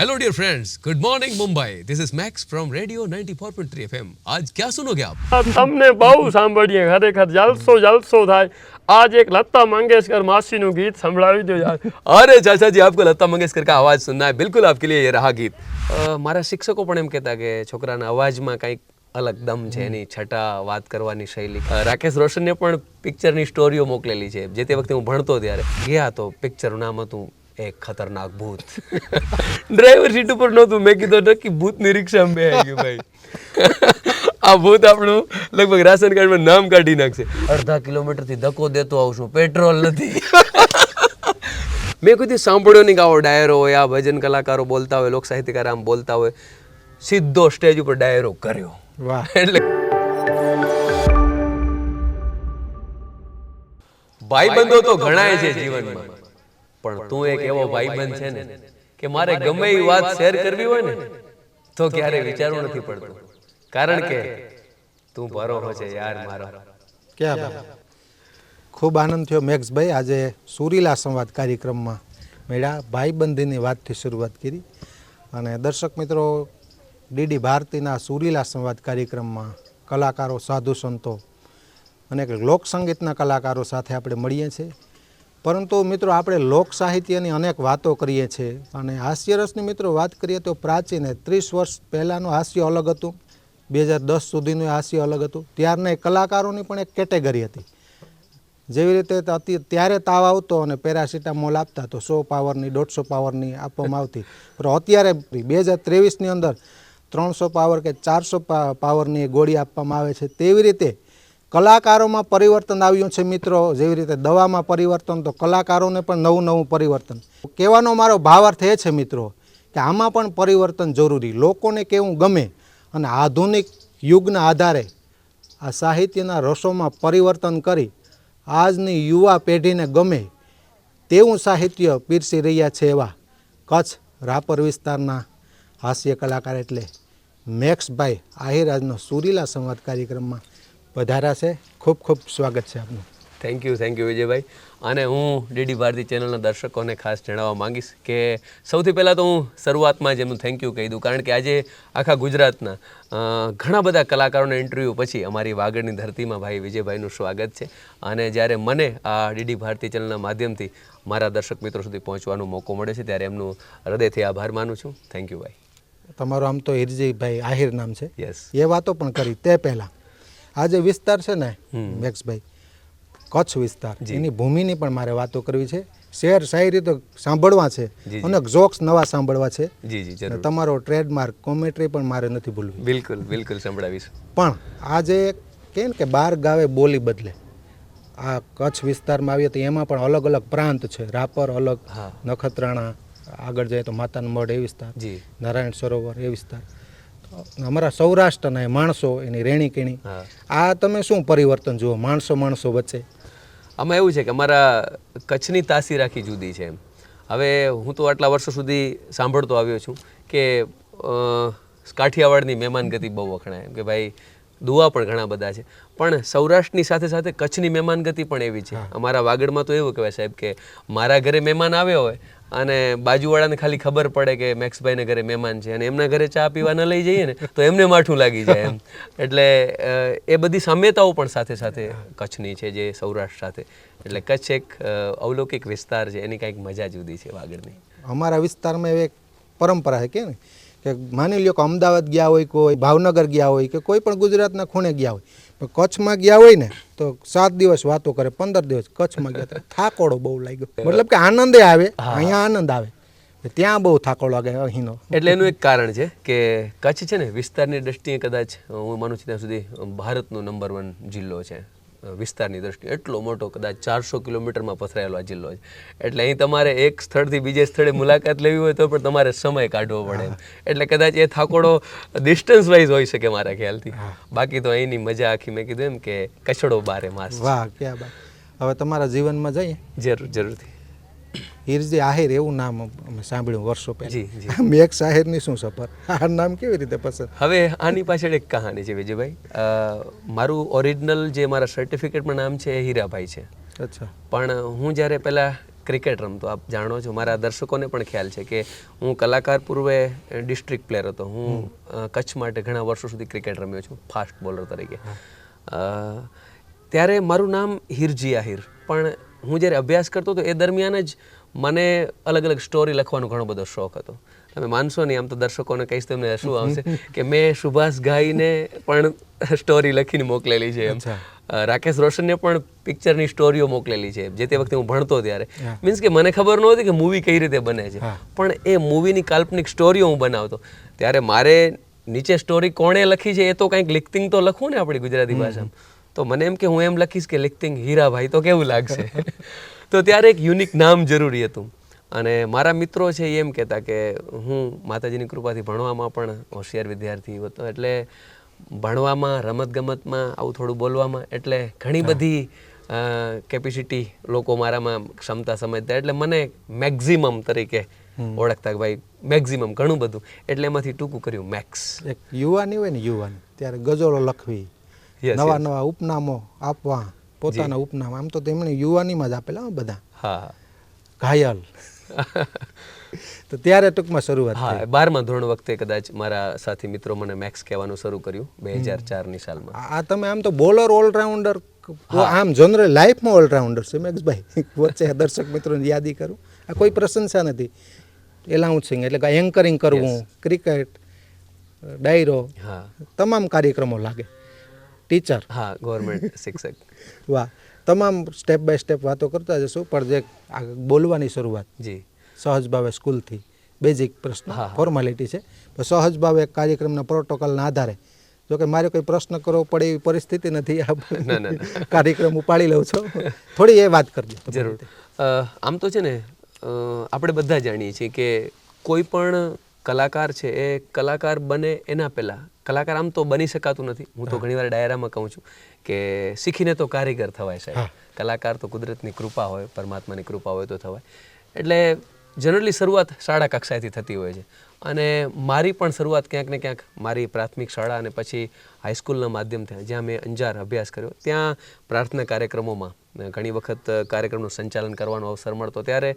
hello dear friends good morning Mumbai this is Max from radio 94.3 FM आज क्या सुनोगे आप આ તમને બહુ સાંભળીએ ખરેખર જલસો જલસો થાય આજ એક લતા મંગેશકર માસીનું ગીત સંભળાવી દો યાર अरे चाचा जी आपको लता मंगेशकर का आवाज सुनना है बिल्कुल आपके लिए ये रहा गीत અ, મારા શિક્ષકો પણ એમ કહેતા કે છોકરાના અવાજમાં કંઈક અલગ દમ છે એની છટા વાત કરવાની શૈલી અ, રાકેશ રોશનને પણ પિક્ચરની સ્ટોરીઓ મોકલેલી છે જે તે વખતે હું ભણતો ત્યારે ગયા તો પિક્ચરનું નામ હતું એક ખતરનાક ભૂત. ડ્રાઈવર સીટ ઉપર નહોતું. મેં કીધું નક્કી ભૂતની રિક્ષામાં બે ગયું ભાઈ. આ ભૂત આપણું લગભગ રાશન કાર્ડમાં નામ કાઢી નાખશે. અડધા કિલોમીટરથી ધક્કો દેતો આવું છું. પેટ્રોલ નથી. મેં કોઈ સાંભળ્યો નહીં કે આવો ડાયરો હોય આ ભજન કલાકારો બોલતા હોય લોક સાહિત્યકાર આમ બોલતા હોય. સીધો સ્ટેજ ઉપર ડાયરો કર્યો. વાહ. એટલે ભાઈબંધો તો ઘણાય છે જીવનમાં. પણ તું એક એવો ભાઈબંધ છે ને કે મારે ગમે એ વાત શેર કરવી હોય ને તો ક્યારે વિચારવું નથી પડતું. કારણ કે તું ભરોસો છે યાર મારો. ક્યાં ભાઈ ખૂબ આનંદ થયો મેક્સભાઈ આજે સુરીલા સંવાદ કાર્યક્રમમાં મેળ્યા ભાઈબંધીની વાતથી શરૂઆત કરી. અને દર્શક મિત્રો ડીડી ભારતીના સુરીલા સંવાદ કાર્યક્રમમાં કલાકારો સાધુ સંતો અને લોક સંગીતના કલાકારો સાથે આપણે મળીએ છીએ. પરંતુ મિત્રો આપણે લોક સાહિત્યની અનેક વાતો કરીએ છીએ અને હાસ્યરસની મિત્રો વાત કરીએ તો પ્રાચીન ત્રીસ વર્ષ પહેલાંનું હાસ્ય અલગ હતું. બે હજાર દસ સુધીનું હાસ્ય અલગ હતું. ત્યારના કલાકારોની પણ એક કેટેગરી હતી. જેવી રીતે ત્યારે તાવ આવતો અને પેરાસિટામોલ આપતા તો સો પાવરની, દોઢસો પાવરની આપવામાં આવતી. પણ અત્યારે બે હજાર ત્રેવીસની અંદર ત્રણસો પાવર કે ચારસો પાવરની ગોળી આપવામાં આવે છે. તેવી રીતે કલાકારોમાં પરિવર્તન આવ્યું છે મિત્રો. જેવી રીતે દવામાં પરિવર્તન, તો કલાકારોને પણ નવું નવું પરિવર્તન. કહેવાનો મારો ભાવાર્થ એ છે મિત્રો, કે આમાં પણ પરિવર્તન જરૂરી. લોકોને કેવું ગમે અને આધુનિક યુગના આધારે આ સાહિત્યના રસોમાં પરિવર્તન કરી આજની યુવા પેઢીને ગમે તેવું સાહિત્ય પીરસી રહ્યા છે એવા કચ્છ રાપર વિસ્તારના હાસ્ય કલાકાર એટલે મેક્સભાઈ આહિરાજનો સુરીલા સંવાદ કાર્યક્રમમાં છે. ખૂબ ખૂબ સ્વાગત છે આપનું. થેન્ક યુ થેન્ક યુ વિજયભાઈ. અને હું ડીડી ભારતી ચેનલના દર્શકોને ખાસ જણાવવા માંગીશ કે સૌથી પહેલાં તો હું શરૂઆતમાં જ એમનું થેન્ક યુ કહી દઉં. કારણ કે આજે આખા ગુજરાતના ઘણા બધા કલાકારોના ઇન્ટરવ્યૂ પછી અમારી વાગડની ધરતીમાં ભાઈ વિજયભાઈનું સ્વાગત છે. અને જ્યારે મને આ ડીડી ભારતી ચેનલના માધ્યમથી મારા દર્શક મિત્રો સુધી પહોંચવાનો મોકો મળે છે ત્યારે એમનું હૃદયથી આભાર માનું છું. થેન્ક યુ ભાઈ. તમારું આમ તો હિરજીભાઈ આહિર નામ છે. યસ એ વાતો પણ કરી તે પહેલાં. આ જે વિસ્તાર છે ને મેક્સભાઈ કચ્છ વિસ્તાર. એની ભૂમિની પણ મારે વાતો કરવી છે. શેર શાયરી તો સાંભળવા છે અને જોક્સ નવા સાંભળવા છે. તમારો ટ્રેડમાર્ક કોમેન્ટ્રી પણ મારે નથી ભૂલવી. બિલકુલ બિલકુલ સંભળાવીશ. પણ આ જે કે કે બાર ગાવે બોલી બદલે. આ કચ્છ વિસ્તારમાં આવીએ તો એમાં પણ અલગ અલગ પ્રાંત છે. રાપર અલગ. નખત્રાણા આગળ જાય તો માતાનો મઢ એ વિસ્તાર. નારાયણ સરોવર એ વિસ્તાર. અમારા સૌરાષ્ટ્રના માણસો એની રેણી કેણી. આ તમે શું પરિવર્તન જુઓ? માણસો માણસો વચ્ચે. આમાં એવું છે કે અમારા કચ્છની તાસી રાખી જુદી છે હવે હું તો આટલા વર્ષો સુધી સાંભળતો આવ્યો છું કે કાઠિયાવાડની કાઠિયાવાડની મહેમાનગતિ બહુ વખણાય એમ કે ભાઈ દુઆ પણ ઘણા બધા છે. પણ સૌરાષ્ટ્રની સાથે સાથે કચ્છની મહેમાનગતિ પણ એવી છે. અમારા વાગડમાં તો એવું કહેવાય સાહેબ કે મારા ઘરે મહેમાન આવ્યો હોય અને બાજુવાળાને ખાલી ખબર પડે કે મેક્સભાઈને ઘરે મહેમાન છે અને એમના ઘરે ચા પીવા ન લઈ જઈએ ને, તો એમને માઠું લાગી જાય એમ. એટલે એ બધી સામ્યતાઓ પણ સાથે સાથે કચ્છની છે જે સૌરાષ્ટ્ર સાથે. એટલે કચ્છ એક અવલૌકિક વિસ્તાર છે, એની કાંઈક મજા જુદી છે વાગડની. અમારા વિસ્તારમાં એક પરંપરા છે કે ને કે માની લ્યો કે અમદાવાદ ગયા હોય કોઈ ભાવનગર ગયા હોય કે કોઈ પણ ગુજરાતના ખૂણે ગયા હોય. પણ કચ્છમાં ગયા હોય ને તો સાત દિવસ વાતો કરે પંદર દિવસ કચ્છમાં ગયા તો થાકોડો બહુ લાગ્યો. મતલબ કે આનંદે આવે અહીંયા આનંદ આવે. ત્યાં બહુ થાકોડો લાગે અહીંનો. એટલે એનું એક કારણ છે કે કચ્છ છે ને વિસ્તારની દ્રષ્ટિએ કદાચ હું માનું છું ત્યાં સુધી ભારતનો નંબર વન જિલ્લો છે. વિસ્તારની દ્રષ્ટિએ એટલો મોટો કદાચ ચારસો કિલોમીટરમાં પથરાયેલો આ જિલ્લો છે. એટલે અહીં તમારે એક સ્થળથી બીજે સ્થળે મુલાકાત લેવી હોય તો પણ તમારે સમય કાઢવો પડે એટલે કદાચ એ થાકોડો ડિસ્ટન્સ વાઇઝ હોઈ શકે મારા ખ્યાલથી. બાકી તો અહીંની મજા આખી મેં કીધું એમ કે કચડો બારે માસ. વાહ ક્યાં હવે તમારા જીવનમાં જઈએ. જરૂર જરૂરથી. હિરજી આહિર એવું નામ અમે સાંભળ્યું વર્ષો પહેલા. મેઘ સાહિરની શું સફર? આ નામ કેવી રીતે પસંદ? હવે આની પાછળ એક કહાની છે વિજયભાઈ. મારું ઓરિજિનલ જે મારા સર્ટિફિકેટમાં નામ છે એ હીરાભાઈ છે. અચ્છા. પણ હું જ્યારે પહેલાં ક્રિકેટ રમતો આપ જાણો છો મારા દર્શકોને પણ ખ્યાલ છે કે હું કલાકાર પૂર્વે ડિસ્ટ્રિક્ટ પ્લેયર હતો. હું કચ્છ માટે ઘણા વર્ષો સુધી ક્રિકેટ રમ્યો છું ફાસ્ટ બોલર તરીકે. ત્યારે મારું નામ હિરજી આહિર. પણ હું જ્યારે અભ્યાસ કરતો હતો એ દરમિયાન જ મને અલગ અલગ સ્ટોરી લખવાનો ઘણો બધો શોખ હતો. તમે માનશો નહીં આમ તો દર્શકોને કહીશ તો એમને શું આવશે કે મેં સુભાષ ઘાઈને પણ સ્ટોરી લખીને મોકલેલી છે એમ. રાકેશ રોશનને પણ પિક્ચરની સ્ટોરીઓ મોકલેલી છે જે તે વખતે હું ભણતો ત્યારે. મીન્સ કે મને ખબર નહોતી કે મૂવી કઈ રીતે બને છે. પણ એ મૂવીની કાલ્પનિક સ્ટોરીઓ હું બનાવતો. ત્યારે મારે નીચે સ્ટોરી કોણે લખી છે એ તો કંઈક લિખતિંગ તો લખવું ને આપણી ગુજરાતી ભાષામાં. તો મને એમ કે હું એમ લખીશ કે લિખતિંગ હીરાભાઈ તો કેવું લાગશે? તો ત્યારે એક યુનિક નામ જરૂરી હતું. અને મારા મિત્રો છે એ એમ કહેતા કે હું માતાજીની કૃપાથી ભણવામાં પણ હોશિયાર વિદ્યાર્થી હતો. એટલે ભણવામાં રમતગમતમાં આવું થોડું બોલવામાં એટલે ઘણી બધી કેપેસિટી લોકો મારામાં ક્ષમતા સમજતા એટલે મને મેક્ઝિમમ તરીકે ઓળખતા કે ભાઈ મેક્ઝિમમ ઘણું બધું. એટલે એમાંથી ટૂંકું કર્યું મેક્સ એક યુવાની હોય ને યુવાન ત્યારે ગઝલો લખવી નવા નવા ઉપનામો આપવા પોતાના ઉપનામ. આમ તો તેમણે યુવાનીમાં જ આપેલા બધા. હા. ઘાયલ. તો ત્યારે ટૂંકમાં શરૂઆત હા બારમા ધોરણ વખતે કદાચ મારા સાથી મિત્રો મને મેક્સ કહેવાનું શરૂ કર્યું બે હજાર ચારની સાલમાં. આ તમે આમ તો બોલર ઓલરાઉન્ડર આમ જનરલ લાઈફમાં ઓલરાઉન્ડર છે મેક્સભાઈ. વચ્ચે દર્શક મિત્રોની યાદી કરું. આ કોઈ પ્રશંસા નથી. એલાઉન્સિંગ એટલે કે એન્કરિંગ કરવું ક્રિકેટ ડાયરો હા. તમામ કાર્યક્રમો લાગે. ટીચર. હા ગવર્મેન્ટ શિક્ષક. વાહ. તમામ સ્ટેપ બાય સ્ટેપ વાતો કરતા જશું પણ જે બોલવાની શરૂઆત જી. સહજ ભાવે સ્કૂલથી બેઝિક પ્રશ્ન. ફોર્માલિટી છે. સહજ ભાવે કાર્યક્રમના પ્રોટોકોલના આધારે. જો કે મારે કોઈ પ્રશ્ન કરવો પડે એવી પરિસ્થિતિ નથી આ ના, ના, ના. કાર્યક્રમ ઉપાડી લઉં છું. થોડી એ વાત કરજો. જરૂર. આમ તો છે ને આપણે બધા જાણીએ છીએ કે કોઈ પણ કલાકાર છે એ કલાકાર બને એના પહેલાં કલાકાર આમ તો બની શકાતું નથી. હું તો ઘણીવાર ડાયરામાં કહું છું કે શીખીને તો કારીગર થવાય સાહેબ. કલાકાર તો કુદરતની કૃપા હોય પરમાત્માની કૃપા હોય તો થવાય. એટલે જનરલી શરૂઆત શાળા કક્ષાએથી થતી હોય છે. અને મારી પણ શરૂઆત ક્યાંક ને ક્યાંક મારી પ્રાથમિક શાળા અને પછી હાઈસ્કૂલના માધ્યમથી જ્યાં મેં અંજાર અભ્યાસ કર્યો. ત્યાં પ્રાર્થના કાર્યક્રમોમાં ઘણી વખત કાર્યક્રમનું સંચાલન કરવાનો અવસર મળતો. ત્યારે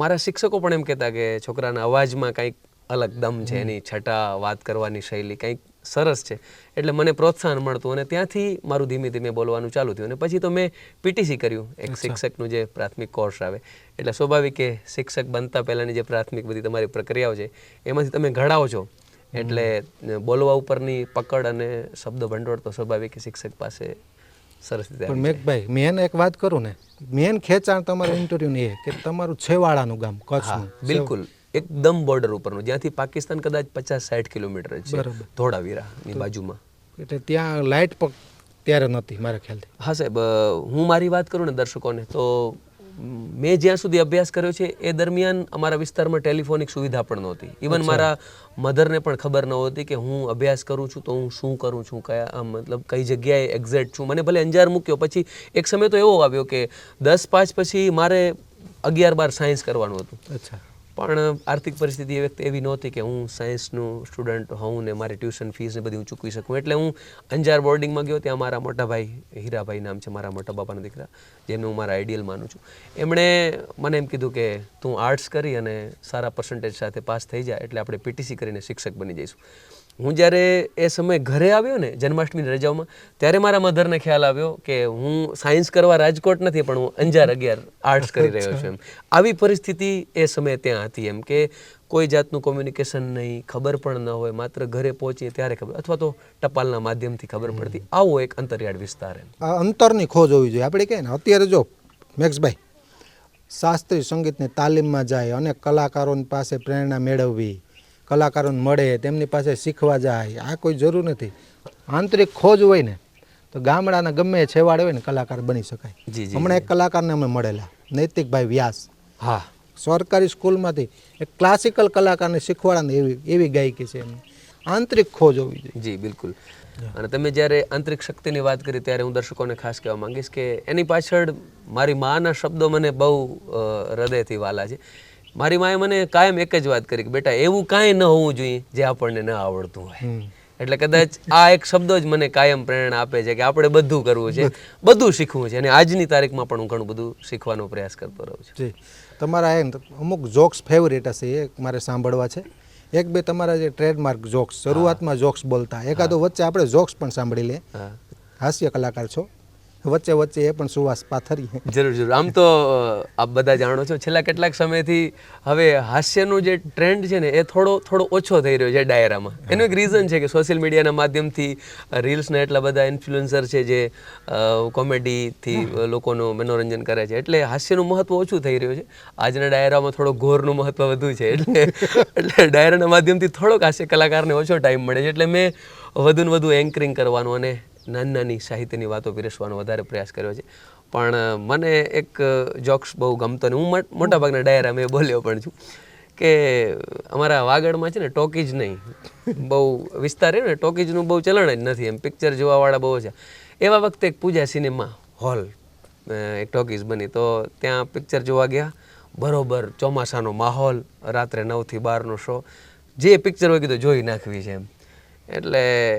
મારા શિક્ષકો પણ એમ કહેતા કે છોકરાના અવાજમાં કંઈક અલગ દમ છે એની છટા વાત કરવાની શૈલી કંઈક સરસ છે. એટલે મને પ્રોત્સાહન મળતું અને ત્યાંથી મારું ધીમે ધીમે બોલવાનું ચાલુ થયું. અને પછી તો મેં પીટીસી કર્યું એક શિક્ષકનું જે પ્રાથમિક કોર્સ આવે. એટલે સ્વાભાવિક કે શિક્ષક બનતા પહેલાંની જે પ્રાથમિક બધી તમારી પ્રક્રિયાઓ છે એમાંથી તમે ઘડાવો છો. એટલે બોલવા ઉપરની પકડ અને શબ્દ ભંડોળ તો સ્વાભાવિક શિક્ષક પાસે સરસ રીતે પણ મેઘભાઈ મેન એક વાત કરું ને. મેન ખેંચાણ તમારું ઇન્ટરવ્યુની એ કે તમારું છેવાડાનું ગામ કચ્છનું. બિલકુલ. એકદમ બોર્ડર ઉપરનું. જ્યાંથી પાકિસ્તાન કદાચ પચાસ સાઠ કિલોમીટર છે. ધોળાવીરાની બાજુમાં. એટલે ત્યાં લાઇટ પણ ત્યારે નહોતી મારા ખ્યાલથી. હા સાહેબ હું મારી વાત કરું ને દર્શકોને તો મેં જ્યાં સુધી અભ્યાસ કર્યો છે એ દરમિયાન અમારા વિસ્તારમાં ટેલિફોનિક સુવિધા પણ નહોતી. ઇવન મારા મધરને પણ ખબર નહોતી કે હું અભ્યાસ કરું છું તો હું શું કરું છું કયા મતલબ કઈ જગ્યાએ એક્ઝેક્ટ છું. મને ભલે અંજાર મૂક્યો પછી એક સમય તો એવો આવ્યો કે દસ પાંચ પછી મારે અગિયાર બાર સાયન્સ કરવાનું હતું. અચ્છા. પણ આર્થિક પરિસ્થિતિ એ વખતે એવી નહોતી કે હું સાયન્સનું સ્ટુડન્ટ હોઉં ને મારી ટ્યુશન ફીસ ને બધી હું ચૂકવી શકું. એટલે હું અંજાર બોર્ડિંગમાં ગયો ત્યાં મારા મોટા ભાઈ હીરાભાઈ નામ છે મારા મોટા બાપાના દીકરા જેમને હું મારા આઈડિયલ માનું છું. એમણે મને એમ કીધું કે તું આર્ટ્સ કરી અને સારા પર્સન્ટેજ સાથે પાસ થઈ જાય એટલે આપણે પીટીસી કરીને શિક્ષક બની જઈશું. હું જ્યારે એ સમયે ઘરે આવ્યો ને જન્માષ્ટમીની રજાઓમાં ત્યારે મારા મધરને ખ્યાલ આવ્યો કે હું સાયન્સ કરવા રાજકોટ નથી પણ હું અંજાર અગિયાર આર્ટ્સ કરી રહ્યો છું એમ. આવી પરિસ્થિતિ એ સમયે ત્યાં હતી એમ કે કોઈ જાતનું કોમ્યુનિકેશન નહીં ખબર પણ ન હોય માત્ર ઘરે પહોંચીએ ત્યારે ખબર અથવા તો ટપાલના માધ્યમથી ખબર પડતી. આવો એક અંતરિયાળ વિસ્તાર એમ. આ અંતરની ખોજ હોવી જોઈએ. આપણે કહે ને અત્યારે જો મેક્સભાઈ શાસ્ત્રીય સંગીતની તાલીમમાં જાય અને કલાકારોની પાસે પ્રેરણા મેળવવી કલાકારોને મળે તેમની પાસે શીખવા જાય આ કોઈ જરૂર નથી. આંતરિક ખોજ હોય ને તો ગામડાના ગમે છેવાડે હોય ને કલાકાર બની શકાય. હમણાં એક કલાકારને અમે મળેલા નૈતિકભાઈ વ્યાસ. હા. સરકારી સ્કૂલમાંથી એક ક્લાસિકલ કલાકારને શીખવાડે એવી એવી ગાયકી છે એમની. આંતરિક ખોજ હોવી જોઈએ. જી બિલકુલ. અને તમે જ્યારે આંતરિક શક્તિની વાત કરી ત્યારે હું દર્શકોને ખાસ કહેવા માંગીશ કે એની પાછળ મારી માના શબ્દો મને બહુ હૃદયથી વાલા છે. મારી માએ મને કાયમ એક જ વાત કરી કે બેટા એવું કાંઈ ન હોવું જોઈએ જે આપણને ન આવડતું હોય. એટલે કદાચ આ એક શબ્દ જ મને કાયમ પ્રેરણા આપે છે કે આપણે બધું કરવું છે બધું શીખવું છે. અને આજની તારીખમાં પણ હું ઘણું બધું શીખવાનો પ્રયાસ કરતો રહું છું. તમારા એમ અમુક જોક્સ ફેવરેટ હશે એ મારે સાંભળવા છે. એક બે તમારા જે ટ્રેડમાર્ક જોક્સ શરૂઆતમાં જોક્સ બોલતા. એકાદો વચ્ચે આપણે જોક્સ પણ સાંભળી લે. હાસ્ય કલાકાર છો. વચ્ચે વચ્ચે એ પણ સુવાસ પાથરી જરૂર જરૂર. આમ તો આપ બધા જાણો છો છેલ્લા કેટલાક સમયથી હવે હાસ્યનું જે ટ્રેન્ડ છે ને એ થોડો થોડો ઓછો થઈ રહ્યો છે ડાયરામાં. એનું એક રીઝન છે કે સોશિયલ મીડિયાના માધ્યમથી રીલ્સના એટલા બધા ઇન્ફ્લુએન્સર છે જે કોમેડીથી લોકોનું મનોરંજન કરે છે. એટલે હાસ્યનું મહત્વ ઓછું થઈ રહ્યું છે. આજના ડાયરામાં થોડો ઘોરનું મહત્વ વધુ છે. એટલે એટલે ડાયરાના માધ્યમથી થોડોક હાસ્ય કલાકારને ઓછો ટાઈમ મળે છે. એટલે મેં વધુ ને વધુ એન્કરિંગ કરવાનું અને નાની નાની સાહિત્યની વાતો પીરસવાનો વધારે પ્રયાસ કર્યો છે. પણ મને એક જોક્સ બહુ ગમતો ને હું મોટ- મોટાભાગના ડાયરા મેં બોલ્યો પણ છું કે અમારા વાગડમાં છે ને ટોકીજ નહીં. બહુ વિસ્તાર ને ટોકીજનું બહુ ચલણ જ નથી એમ. પિક્ચર જોવાવાળા બહુ છે. એવા વખતે એક પૂજા સિનેમા હોલ એક ટોકીઝ બની. તો ત્યાં પિક્ચર જોવા ગયા. બરોબર ચોમાસાનો માહોલ, રાત્રે નવથી બારનો શો. જે પિક્ચર હોય કીધું જોઈ નાખવી છે એમ. એટલે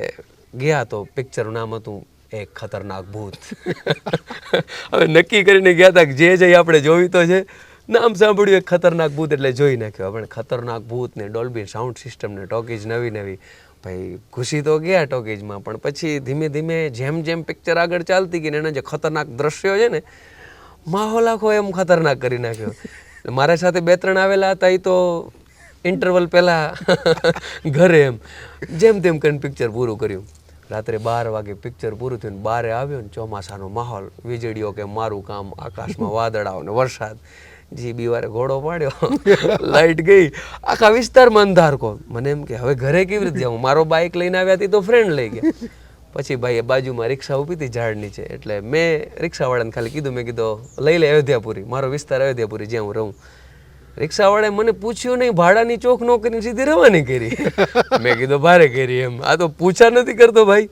ગયા તો પિક્ચરનું નામ હતું એક ખતરનાક ભૂત. હવે નક્કી કરીને ગયા હતા કે જે જઈ આપણે જોવી તો છે, નામ સાંભળ્યું એક ખતરનાક ભૂત એટલે જોઈ નાખ્યો. આપણે ખતરનાક ભૂત ને ડોલ્બી સાઉન્ડ સિસ્ટમ ને ટોકીજ નવી નવી. ભાઈ ઘૂસી તો ગયા ટોકીજમાં પણ પછી ધીમે ધીમે જેમ જેમ પિક્ચર આગળ ચાલતી ગઈ ને એના જે ખતરનાક દ્રશ્યો છે ને, માહોલ આખો એમ ખતરનાક કરી નાખ્યો. મારા સાથે બે ત્રણ આવેલા હતા એ તો ઇન્ટરવલ પહેલાં ઘરે એમ, જેમ તેમ કરીને પિક્ચર પૂરું કર્યું. રાત્રે બાર વાગે પિક્ચર પૂરું થયું ને બારે આવ્યો ને ચોમાસાનો માહોલ વીજળીઓ કે મારું કામ આકાશમાં વાદળાઓ ને વરસાદ. જી બીવારે ઘોડો પાડ્યો. લાઇટ ગઈ. આખા વિસ્તારમાં અંધાર કો મને એમ કે હવે ઘરે કેવી રીતે જાઉં? મારો બાઇક લઈને આવ્યા હતી તો ફ્રેન્ડ લઈ ગયા. પછી ભાઈએ બાજુમાં રિક્ષા ઊભી હતી ઝાડ નીચે. એટલે મેં રિક્ષાવાળાને ખાલી કીધું મેં કીધું લઈ લે અયોધ્યાપુરી. મારો વિસ્તાર અયોધ્યાપુરી જ્યાં હું રહું. રિક્ષાવાળાએ મને પૂછ્યું નહીં ભાડાની ચોક નો કરીને સીધી રવાની કરી. મેં કીધું ભારે કરી એમ. આ તો પૂછા નથી કરતો ભાઈ.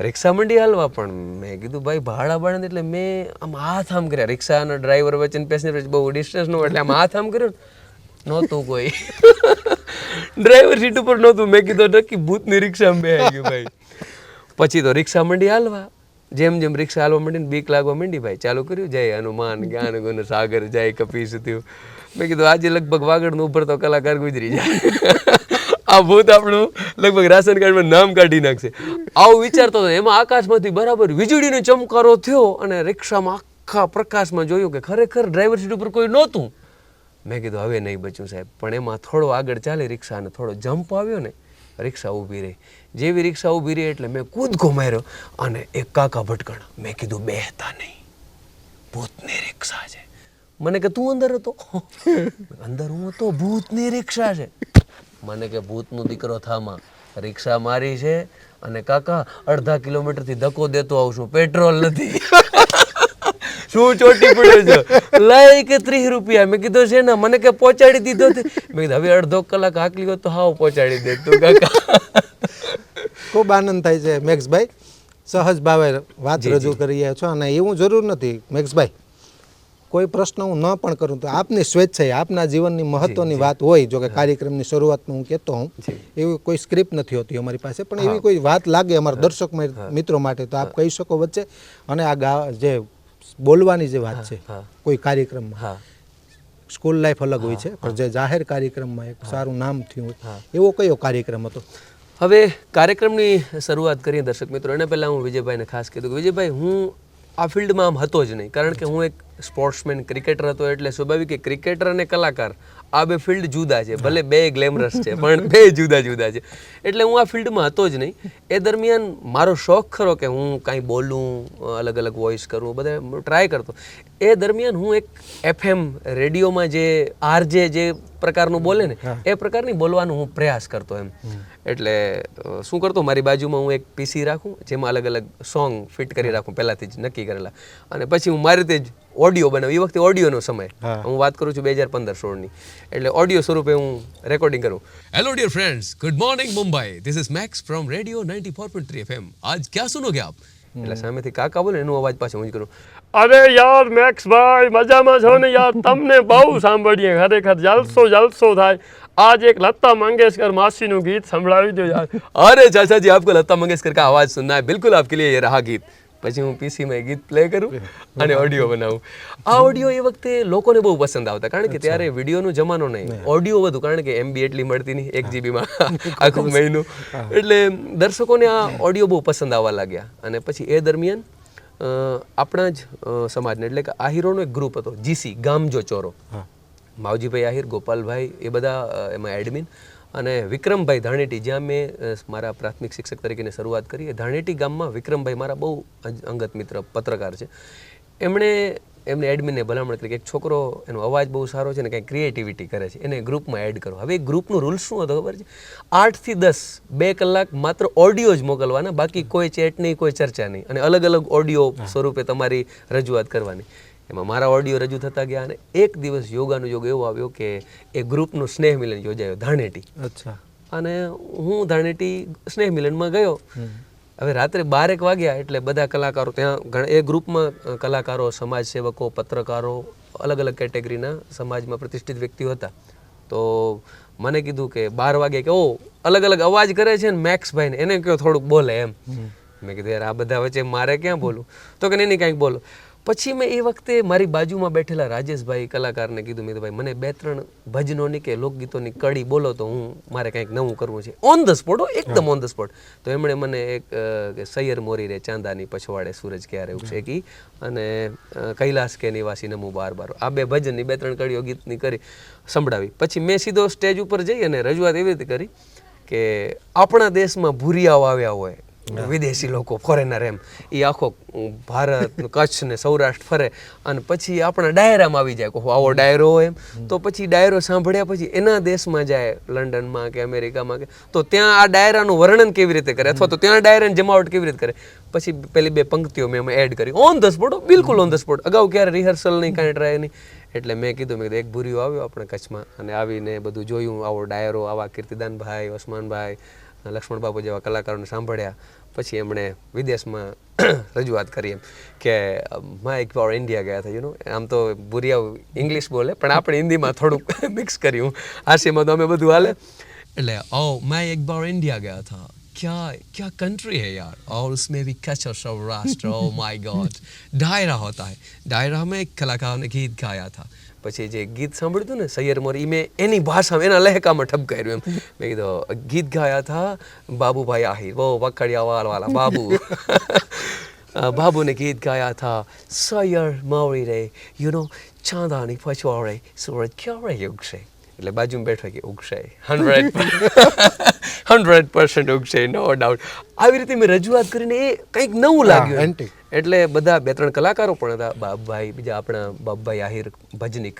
રિક્ષા મંડી હાલવા પણ મેં કીધું ભાઈ ભાડા ભાડા એટલે મેં આમ હાથ આમ કર્યા. રિક્ષાના ડ્રાઈવર વચ્ચે પેસેન્જર વચ્ચે બહુ ડિસ્ટન્સ ન એટલે આમ હાથ આમ કર્યો નહોતું કોઈ. ડ્રાઈવર સીટ ઉપર નહોતું. મેં કીધું નક્કી ભૂતની રિક્ષામાં બેસી ગયું ભાઈ. પછી તો રિક્ષા મંડી હાલવા. જેમ જેમ રિક્ષા હાલવા માંડી ને બીક લાગવા માંડી ભાઈ ચાલુ કર્યું. જય હનુમાન જ્ઞાન ગુણ સાગર જય કપી થયું. મેં કીધું, આજે લગભગ વાગડનો ઉભરતો કલાકાર ગુજરી જાય. આ ભૂત આપણું લગભગ રાશન કાર્ડમાં નામ કાઢી નાખશે. આવું વિચારતો હતો. એમાં આકાશમાંથી બરાબર વીજળીનો ચમકારો થયો અને રિક્ષામાં આખા પ્રકાશમાં જોયું કે ખરેખર ડ્રાઈવર સીટ ઉપર કોઈ નહોતું. મેં કીધું, હવે નહીં બચ્યું સાહેબ. પણ એમાં થોડો આગળ ચાલે રિક્ષા અને થોડો જમ્પ આવ્યો ને, રિક્ષા ઊભી રહી. જેવી રિક્ષા ઊભી રહી એટલે મેં કૂદકો માર્યો અને એક કાકા ભટકણ. મેં કીધું, બેહતા નહીં. ભૂતની રિક્ષા છે. મને કે તું અંદર હતો? અંદર હું હતો? ભૂતની રિક્ષા છે. મને કે ભૂતનો દીકરો થામાં. રિક્ષા મારી છે અને કાકા અડધા કિલોમીટરથી ધક્કો દેતો આવું છું. પેટ્રોલ નથી. શું ચોટી પડ્યો છે? લઈ કે ત્રીસ રૂપિયા. મેં કીધું છે ને મને કે પહોંચાડી દીધો મેં કીધું હવે અડધો કલાક હાકલી હોય તો હાવ પહોંચાડી દે તું કાકા. ખૂબ આનંદ થાય છે મેક્સભાઈ સહજ ભાવે વાત રજૂ કરી રહ્યા છો અને એવું જરૂર નથી મેક્સભાઈ કોઈ પ્રશ્ન હું ન પણ કરું તો આપની સ્વેચ્છાએ આપના જીવનની મહત્વની વાત હોય જો કે કાર્યક્રમની શરૂઆતમાં હું કહેતો હું એવી કોઈ સ્ક્રિપ્ટ નથી હોતી અમારી પાસે પણ એવી કોઈ વાત લાગે અમારા દર્શક મિત્રો માટે તો આપ કહી શકો વચ્ચે અને આ ગા જે બોલવાની જે વાત છે કોઈ કાર્યક્રમમાં. સ્કૂલ લાઈફ અલગ હોય છે પણ જે જાહેર કાર્યક્રમમાં એક સારું નામ થયું હોય એવો કયો કાર્યક્રમ હતો? હવે કાર્યક્રમની શરૂઆત કરીએ દર્શક મિત્રો. એને પહેલાં હું વિજયભાઈને ખાસ કીધું કે વિજયભાઈ હું આ ફિલ્ડમાં આમ હતો જ નહીં કારણ કે હું એક સ્પોર્ટ્સમેન ક્રિકેટર હતો એટલે સ્વાભાવિક કે ક્રિકેટર અને કલાકાર આ બે ફિલ્ડ જુદા છે ભલે બે ગ્લેમરસ છે પણ બે જુદા જુદા છે. એટલે હું આ ફિલ્ડમાં હતો જ નહીં. એ દરમિયાન મારો શોખ ખરો કે હું કાંઈ બોલું અલગ અલગ વોઇસ કરું બધા ટ્રાય કરતો. એ દરમિયાન હું એક એફએમ રેડિયોમાં જે આરજે જે પ્રકારનું બોલે ને એ પ્રકારની બોલવાનો હું પ્રયાસ કરતો એમ. એટલે શું કરતો? મારી બાજુમાં હું એક પીસી રાખું જેમાં અલગ અલગ સોંગ ફિટ કરી રાખું પહેલાંથી જ નક્કી કરેલા. અને પછી હું મારી રીતે જ ઓડિયો બનાવું. એ વખતે ઓડિયોનો સમય. હું વાત કરું છું બે હજાર પંદર સોળની. એટલે ઓડિયો સ્વરૂપે હું રેકોર્ડિંગ કરું hello dear friends good morning Mumbai this is Max from radio ninety four point three FM આજ ક્યાં સુનોગે આપ એટલે સામેથી કાકા બોલે એનો અવાજ પાછો હું જ કરું અરે યાર મેક્સ ભાઈ મજામાં છો ને યાર તમને બહુ સાંભળીએ ખરેખર જલસો જલસો થાય આજ એક લતા મંગેશકર માસીનું ગીત સંભળાવી દો યાર अरे चाचा जी आपको लता मंगेशकर का आवाज सुनना है बिल्कुल आपके लिए ये रहा गीत પછી હું પીસીમાં ગીત પ્લે કરું અને ઓડિયો બનાવું. આ ઓડિયો એ વખતે લોકોને બહુ પસંદ આવતા કારણ કે ત્યારે વિડીયોનો જમાનો નહીં. ઓડિયો વધુ કારણ કે એમબી એટલી મળતી નહીં એક જીબીમાં આખું મહિનું. એટલે દર્શકોને આ ઓડિયો બહુ પસંદ આવવા લાગ્યા. અને પછી એ દરમિયાન આપણા જ સમાજને એટલે કે આહિરોનો એક ગ્રુપ હતો જીસી ગામજો ચોરો. માવજીભાઈ આહિર ગોપાલભાઈ એ બધા એમાં એડમિન અને વિક્રમભાઈ ધાણેટી જ્યાં મેં મારા પ્રાથમિક શિક્ષક તરીકેની શરૂઆત કરી એ ધાણેટી ગામમાં વિક્રમભાઈ મારા બહુ અંગત મિત્ર પત્રકાર છે. એમણે એમને એડમિનને ભલામણ કરી કે એક છોકરો એનો અવાજ બહુ સારો છે ને કંઈક ક્રિએટિવિટી કરે છે એને ગ્રુપમાં એડ કરો. હવે એ ગ્રુપનું રૂલ શું હતો ખબર છે? આઠથી દસ બે કલાક માત્ર ઓડિયો જ મોકલવાના બાકી કોઈ ચેટ નહીં કોઈ ચર્ચા નહીં. અને અલગ અલગ ઓડિયો સ્વરૂપે તમારી રજૂઆત કરવાની. એમાં મારા ઓડિયો રજૂ થતા ગયા અને એક દિવસ યોગાનો યોગ એવો આવ્યો કે એ ગ્રુપનું સ્નેહ મિલન યોજાયો ધાણેટી. અચ્છા. અને હું ધાણેટી સ્નેહ મિલનમાં ગયો. હવે રાત્રે બારેક વાગ્યા એટલે બધા કલાકારો ત્યાં એ ગ્રુપમાં કલાકારો સમાજ સેવકો પત્રકારો અલગ અલગ કેટેગરીના સમાજમાં પ્રતિષ્ઠિત વ્યક્તિઓ હતા. તો મને કીધું કે બાર વાગે કે ઓ અલગ અલગ અવાજ કરે છે ને મેક્સભાઈને. એને કહો થોડુંક બોલે એમ. મેં કીધું યાર આ બધા વચ્ચે મારે ક્યાં બોલું તો કે નહીં કાંઈક બોલો. પછી મેં એ વખતે મારી બાજુમાં બેઠેલા રાજેશભાઈ કલાકારને કીધું મેં ભાઈ મને બે ત્રણ ભજનોની કે લોકગીતોની કડી બોલો તો હું મારે કંઈક નવું કરવું છે. ઓન ધ સ્પોટ એકદમ ઓન ધ સ્પોટ તો એમણે મને એક સૈયર મોરી રે ચાંદાની પછવાડે સૂરજ ક્યારે ઉગશે કી અને કૈલાસ કે નિવાસી નમું બાર બાર. આ બે ભજનની બે ત્રણ કડીઓ ગીતની કરી સંભળાવી. પછી મેં સીધો સ્ટેજ ઉપર જઈ અને રજૂઆત એવી રીતે કરી કે આપણા દેશમાં ભૂરિયાઓ આવ્યા હોય વિદેશી લોકો ફોરેનર એમ. એ આખો ભારત કચ્છ ને સૌરાષ્ટ્ર ફરે અને પછી આપણા ડાયરામાં આવી જાય કહો આવો ડાયરો એમ. તો પછી ડાયરો સાંભળ્યા પછી એના દેશમાં જાય લંડનમાં કે અમેરિકામાં કે. તો ત્યાં આ ડાયરાનું વર્ણન કેવી રીતે કરે? અથવા તો ત્યાં ડાયરાની જમાવટ કેવી રીતે કરે? પછી પેલી બે પંક્તિઓ મેં એમાં એડ કરી. ઓન ધ સ્પોટ બિલકુલ ઓન ધ સ્પોટ અગાઉ ક્યારે રિહર્સલ નહીં કાંઈ ટ્રાય નહીં એટલે મેં કીધું મેં કીધું એક ભૂરીઓ આવ્યો આપણે કચ્છમાં. અને આવીને બધું જોયું આવો ડાયરો આવા કીર્તિદાનભાઈ ઓસમાનભાઈ લક્ષ્મણ બાપુ જેવા કલાકારોને સાંભળ્યા પછી એમણે વિદેશમાં રજૂઆત કરી એમ કે માં એક વાર ઇન્ડિયા ગયા હતા યુ નો આમ તો ભૂરિયા ઇંગ્લિશ બોલે પણ આપણે હિન્દીમાં થોડુંક મિક્સ કર્યું હાસ્યમાં તો અમે બધું હાલે એટલે ઓ मैं एक बार इंडिया गया था क्या क्या कंट्री है यार और उसमें भी कच्छ और सौराष्ट्र ओ माय गॉड डायरा होता है डायरा में एक कलाकार ने गीत गाया था પછી જે ગીત સાંભળ્યું હતું ને સૈયર મોરી મેં એની ભાષામાં એના લહેકામાં ઠપકાર્યું એમ. મેં કીધું ગીત ગાયા હતા બાબુભાઈ આહિર બહુ વખડિયા વાલા બાબુ. બાબુને ગીત ગાયા હતા સૈયર મોરી રે યુ નો ચાંદાની પછવાડે સૂરજ ક્યારે ઉગશે? એટલે બાજુમાં બેઠો કે ઉગશે. હંડ્રેડ હંડ્રેડ પર્સન્ટ ઉગશે નો ડાઉટ આવી રીતે મેં રજૂઆત કરીને એ કંઈક નવું લાગ્યું એમ. એટલે બધા બે ત્રણ કલાકારો પણ હતા. બાપભાઈ બીજા આપણા બાપભાઈ આહિર ભજનિક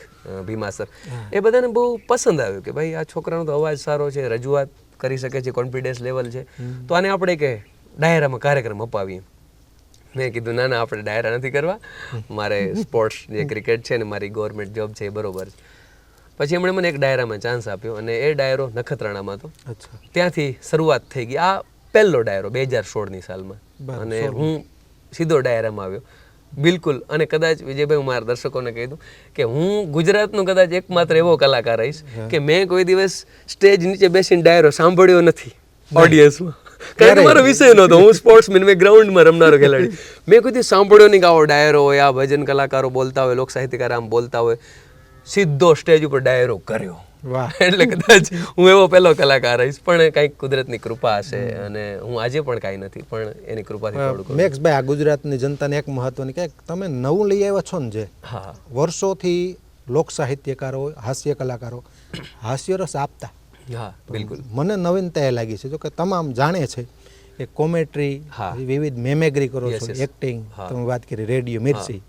ભીમાસર. એ બધાને બહુ પસંદ આવ્યું કે ભાઈ આ છોકરાનો તો અવાજ સારો છે રજૂઆત કરી શકે છે કોન્ફિડન્સ લેવલ છે. તો આને આપણે કે ડાયરામાં કાર્યક્રમ અપાવીએ. મેં કીધું ના ના આપણે ડાયરા નથી કરવા. મારે સ્પોર્ટ્સ જે ક્રિકેટ છે ને મારી ગવર્મેન્ટ જોબ છે એ બરોબર છે. પછી એમણે મને એક ડાયરામાં ચાન્સ આપ્યો અને એ ડાયરો નખત્રાણામાં હતો. અચ્છા. ત્યાંથી શરૂઆત થઈ ગઈ. આ પહેલો ડાયરો બે હજાર સોળની સાલમાં. અને હું સીધો ડાયરામાં આવ્યો. બિલકુલ. અને કદાચ વિજયભાઈ હું મારા દર્શકોને કહી દઉં કે હું ગુજરાતનો કદાચ એકમાત્ર એવો કલાકાર રહીશ કે મેં કોઈ દિવસ સ્ટેજ નીચે બેસીને ડાયરો સાંભળ્યો નથી ઓડિયન્સમાં કારણ કે મારો વિષય નહોતો. હું સ્પોર્ટ્સમેન મેં ગ્રાઉન્ડમાં રમનારો ખેલાડી. મેં કોઈ સાંભળ્યો નહીં કે આવો ડાયરો હોય આ ભજન કલાકારો બોલતા હોય લોક સાહિત્યકાર આમ બોલતા હોય. સીધો સ્ટેજ ઉપર ડાયરો કર્યો. એટલે કદાચ હું એવો પહેલો કલાકાર રહીશ પણ કંઈક કુદરતની કૃપા હશે અને હું આજે પણ કાંઈ નથી પણ એની કૃપાથી થોડુંક મેક્સભાઈ આ ગુજરાતની જનતાને એક મહત્વની કે તમે નવું લઈ આવ્યા છો ને જે હા. વર્ષોથી લોક સાહિત્યકારો હાસ્ય કલાકારો હાસ્યરસ આપતા. હા બિલકુલ. મને નવીનતા એ લાગી છે. જો કે તમામ જાણે છે કે કોમેટ્રી વિવિધ મેમેગ્રી કરો છો એક્ટિંગ તમે વાત કરી રેડિયો મિર્ચી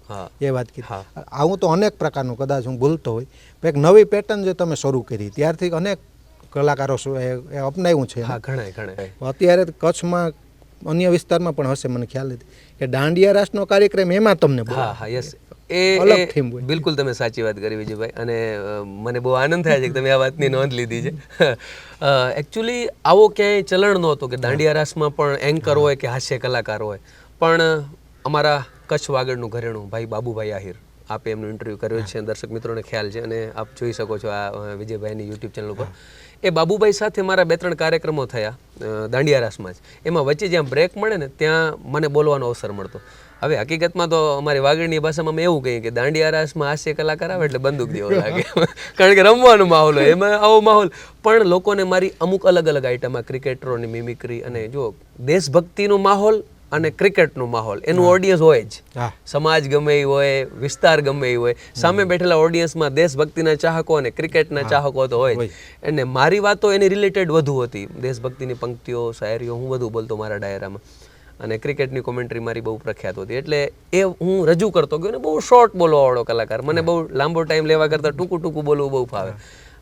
એ વાત કરી. આવું તો અનેક પ્રકારનું કદાચ હું ભૂલતો હોય પણ એક નવી પેટર્ન જે તમે શરૂ કરી ત્યારથી અનેક કલાકારો શું એ એ અપનાવ્યું છે. અત્યારે કચ્છમાં અન્ય વિસ્તારમાં પણ હશે મને ખ્યાલ નથી. કે દાંડિયા રાસનો કાર્યક્રમ એમાં તમને હા યસ એ. બિલકુલ તમે સાચી વાત કરી વિજયભાઈ. અને મને બહુ આનંદ થાય છે કે તમે આ વાતની નોંધ લીધી છે. એકચ્યુઅલી આવો ક્યાંય ચલણ નહોતો કે દાંડિયા રાસમાં પણ એન્કર હોય કે હાસ્ય કલાકાર હોય. પણ અમારા કચ્છ વાગડનું ઘરેણું ભાઈ બાબુભાઈ આહિર આપે એમનો ઇન્ટરવ્યૂ કર્યો છે. દર્શક મિત્રોને ખ્યાલ છે અને આપ જોઈ શકો છો આ વિજયભાઈની યુટ્યુબ ચેનલ ઉપર. એ બાબુભાઈ સાથે મારા બે ત્રણ કાર્યક્રમો થયા દાંડિયા રાસમાં જ. એમાં વચ્ચે જ્યાં બ્રેક મળે ને ત્યાં મને બોલવાનો અવસર મળતો. હવે હકીકતમાં તો અમારી વાગડની ભાષામાં અમે એવું કહીએ કે દાંડિયા રાસમાં હાસ્ય કલાકાર આવે એટલે બંદૂક દેવો લાગે. કારણ કે રમવાનો માહોલ હોય એમાં આવો માહોલ. પણ લોકોને મારી અમુક અલગ અલગ આઈટમમાં ક્રિકેટરોની મિમિક્રી અને જો દેશભક્તિનો માહોલ અને ક્રિકેટનું માહોલ. એનું ઓડિયન્સ હોય જ. સમાજ ગમે એ હોય વિસ્તાર ગમે એ હોય. સામે બેઠેલા ઓડિયન્સમાં દેશભક્તિના ચાહકો અને ક્રિકેટના ચાહકો તો હોય એને અને મારી વાતો એની રિલેટેડ વધુ હતી. દેશભક્તિની પંક્તિઓ શાયરીઓ હું વધુ બોલતો મારા ડાયરામાં. અને ક્રિકેટની કોમેન્ટ્રી મારી બહુ પ્રખ્યાત હતી. એટલે એ હું રજૂ કરતો ગયો ને બહુ શોર્ટ બોલવાવાળો કલાકાર. મને બહુ લાંબો ટાઈમ લેવા કરતાં ટૂંકું ટૂંકું બોલવું બહુ ફાવે.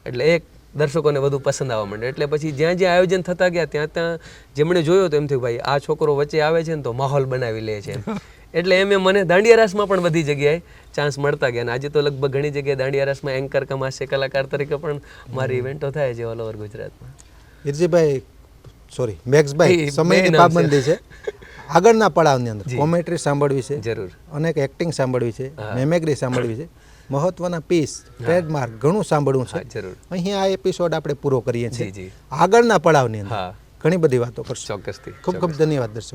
એટલે એક દર્શકોને વધુ પસંદ આવવા માંડે. એટલે પછી જ્યાં જ્યાં આયોજન થતા ગયા ત્યાં ત્યાં જેમણે જોયો તો એમ થયું ભાઈ આ છોકરો વચ્ચે આવે છે ને તો માહોલ બનાવી લે છે. એટલે એમ મને દાંડિયા રાસમાં પણ બધી જગ્યાએ ચાન્સ મળતા ગયા. અને આજે તો લગભગ ઘણી જગ્યાએ દાંડિયા રાસમાં એન્કર કમ હાસ્ય કલાકાર તરીકે પણ મારી ઇવેન્ટો થાય છે ઓલ ઓવર ગુજરાતમાં. હિરજીભાઈ સોરી મેક્સભાઈ સમયની. પાબંદી છે. આગળના પડાવની અંદર કોમેન્ટ્રી સાંભળવી છે. જરૂર. અનેક એક્ટિંગ સાંભળવી છે. મેમેગ્રી સાંભળવી છે. મહત્વના પીસ ટ્રેડમાર્ક ઘણું સાંભળવું છે. જરૂર. અહીંયા આ એપિસોડ આપણે પૂરો કરીએ છીએ. આગળના પડાવની અંદર ઘણી બધી વાતો કરશું. ચોક્કસથી ખૂબ ખૂબ ધન્યવાદ દર્શક.